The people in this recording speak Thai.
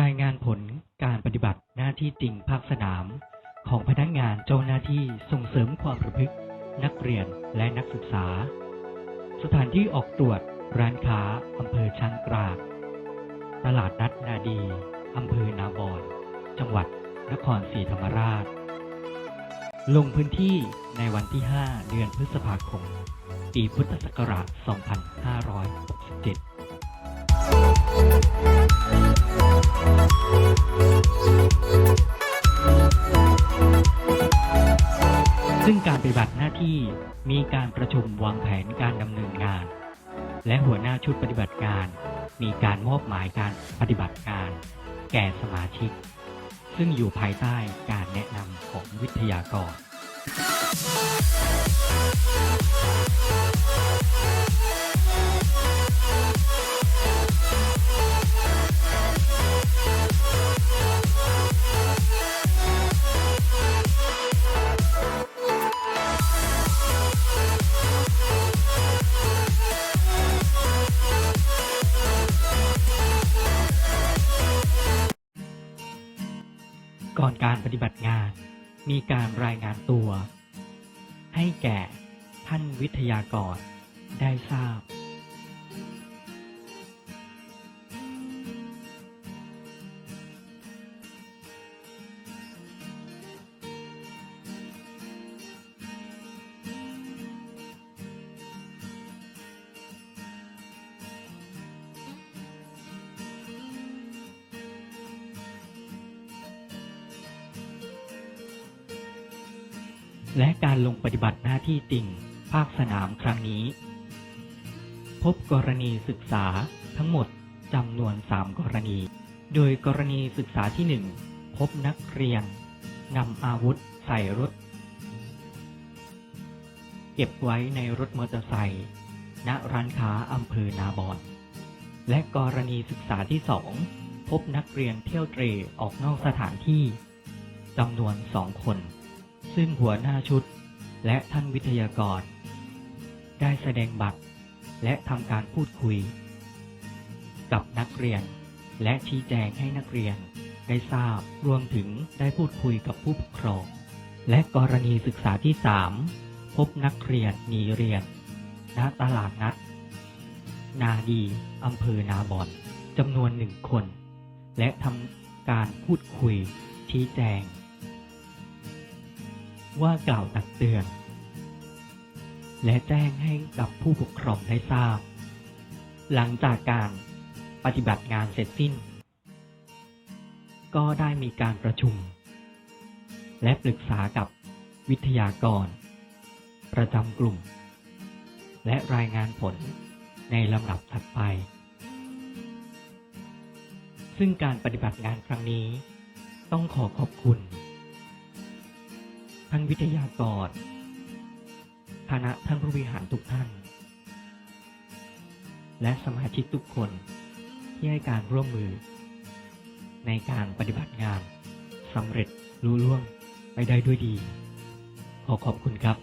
รายงานผลการปฏิบัติหน้าที่จริงภาคสนาม ของพนักงานเจ้าหน้าที่ส่งเสริมความประพฤติ นักเรียนและนักศึกษา สถานที่ออกตรวจร้านค้าอำเภอช้างกลางตลาดนัดนาดีอำเภอนาบอน จังหวัดนครศรีธรรมราช ลงพื้นที่ในวันที่ 5 เดือนพฤษภาคม ปีพุทธศักราช 2567 ซึ่งการปฏิบัติหน้าที่มีการประชุมวางแผนการดำเนินงาน และหัวหน้าชุดปฏิบัติการ มีการมอบหมายการปฏิบัติการ แก่สมาชิก ซึ่งอยู่ภายใต้การแนะนำของวิทยากร ก่อนการปฏิบัติงาน มีการรายงานตัว ให้แก่ท่านวิทยากรได้ทราบ และการลงปฏิบัติหน้าที่จริง ภาคสนามครั้งนี้ พบกรณีศึกษาทั้งหมดจำนวน 3 กรณี โดยกรณีศึกษาที่ 1 พบนักเรียนนำอาวุธใส่รถ เก็บไว้ในรถมอเตอร์ไซค์ณร้านค้าอำเภอนาบอน และกรณีศึกษาที่ 2 พบนักเรียนเที่ยวเตรออกนอกสถานที่จำนวนสองคน ซึ่งหัวหน้าชุดและท่านวิทยากร ได้แสดงบัตรและทำการพูดคุย กับนักเรียน และชี้แจงให้นักเรียนได้ทราบรวมถึงได้พูดคุยกับผู้ปกครอง และกรณีศึกษาที่ 3 พบนักเรียนหนีเรียนณตลาดนัด นาดีอำเภอนาบอนจำนวนหนึ่งคน และทำการพูดคุย ชี้แจง ว่ากล่าวตักเตือน และแจ้งให้กับผู้ปกครองได้ทราบ หลังจากการปฏิบัติงานเสร็จสิ้น ก็ได้มีการประชุม และปรึกษากับวิทยากร ประจำกลุ่ม และรายงานผลในลำดับถัดไป ซึ่งการปฏิบัติงานครั้งนี้ ต้องขอขอบคุณ ท่านวิทยากรคณะท่านผู้บริหารทุกท่าน และสมาชิกทุกคนที่ให้การร่วมมือ ในการปฏิบัติงานสำเร็จลุล่วงไปได้ด้วยดี ขอขอบคุณครับ